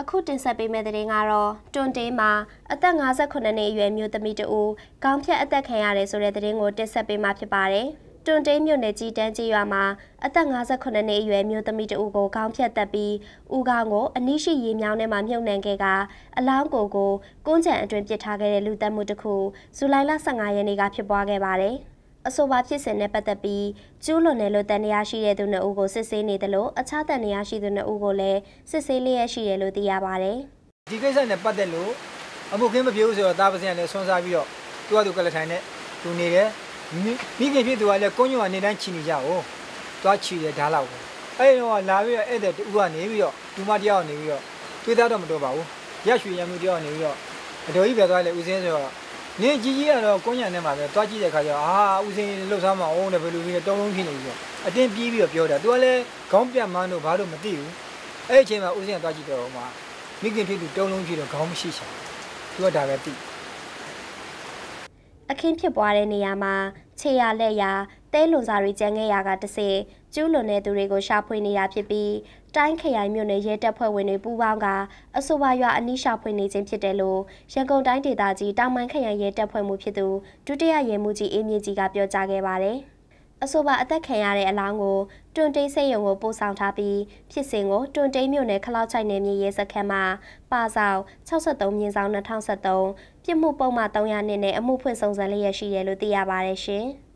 အခုတင်ဆက်ပေးမယ့်သတင်းကတော့တွန်တေးမှာအသက်58နှစ်အရွယ်မျိုးသမီးတဦးခေါင်းဖြတ်အသက်ခံရတယ်ဆိုတဲ့သတင်းကိုတင်ဆက်ပေးမှာဖြစ်ပါတယ်။တွန်တေးမြို့နယ်ကြီးတန်းကြီးရွာမှာအသက်58နှစ်အရွယ်မျိုးသမီးတဦးကိုခေါင်းဖြတ်တက်ပြီးဦးခေါင်းကိုအနိရှိရေမြောင်းထဲမှာမြုပ်နှံခဲ့ကအလောင်းကိုကိုကုန်းချံအတွင်ပစ်ထားခဲ့တဲ့လူသက်မှုတစ်ခုဇူလိုင်လ15ရက်နေ့ကဖြစ်ပွားခဲ့ပါတယ်။ အဆိုပါဖြစ်စဉ်နဲ့ပတ်သက်ပြီးကျူးလွန်တယ်လို့တန်တရားရှိတဲ့သူနှစ်ဦးကိုစစ်ဆေးနေတယ်လို့အခြားတန်တရားရှိသူနှစ်ဦးကိုလည်းစစ်ဆေးလျက်ရှိတယ်လို့သိရပါတယ်။ဒီကိစ္စနဲ့ပတ်သက်လို့အမှုခင်းမပြေဘူးဆိုတော့တာပစင်ကလည်းဆွမ်းစားပြီးတော့သူကသူကလထိုင်နဲ့သူနေတယ်မိခင်ဖြစ်သူကလည်းကုန်းညွန့်ကနေတိုင်းချီနေကြ哦သွားချီတယ်ဓာတ်လောက်ပဲအဲ့တော့လာပြီးတော့ဧည့်သည်တူကနေပြီးတော့ဒူမတယောက်နေပြီးတော့တွေးသားတော့မတော်ပါဘူးရရွှေရံမှုတယောက်နေပြီးတော့အတော်ကြီးပဲသွားလေဦးစင်းဆိုတော့ နင်းကြီးကြီးကတော့ကုန်းညံထဲမှာပဲတွားကြည့်တဲ့ခါကျတော့အာဦးစင်းလှုပ်ရှားမအောင်တယ်ဘယ်လိုဖြစ်လဲတုံးလုံးဖြစ်နေပြီတော့အတင်းပြေးပြီးတော့ပြောတာသူကလည်းခေါင်းပြတ်မှန်းတော့ဘာလို့မသိဘူးအဲ့အချိန်မှာဦးစင်းကတွားကြည့်တော့မှမိခင်ဖြစ်သူတုံးလုံးဖြစ်တော့ခေါင်းမရှိချင်သူကဒါပဲသိ အခင်းဖြစ်ပွားတဲ့နေရာမှာခြေရလက်ရတဲလွန်စာတွေကျန်ခဲ့ရာကတစေကျူးလွန်တဲ့သူတွေကိုရှာဖွေနေတာဖြစ်ပြီးတိုင်းခရိုင်မြို့နယ်ရဲတပ်ဖွဲ့ဝင်တွေပူးပေါင်းကအဆိုပါရွာအနီးရှာဖွေနေခြင်းဖြစ်တယ်လို့ရန်ကုန်တိုင်းဒေသကြီးတောင်ပိုင်းခရိုင်ရဲတပ်ဖွဲ့မှုဖြစ်သူဒုတိယရဲမှူးကြီးအေးမြင့်ကြီးကပြောကြားခဲ့ပါတယ်။ အဆိုပါအသက်ခံရတဲ့အလောင်းကိုတွန်တိတ်စိတ်ရုံကိုပို့ဆောင်ထားပြီးဖြစ်စဉ်ကိုတွန်တိတ်မြို့နယ်ခလောက်ချိုင်နယ်မြေရဲစခန်းမှာပါဆောင်63မြင်းဆောင်2023ပြစ်မှုပုံမှန်300နှစ်နဲ့အမှုဖွင့်စုံစမ်းလျက်ရှိတယ်လို့သိရပါတယ်ရှင်။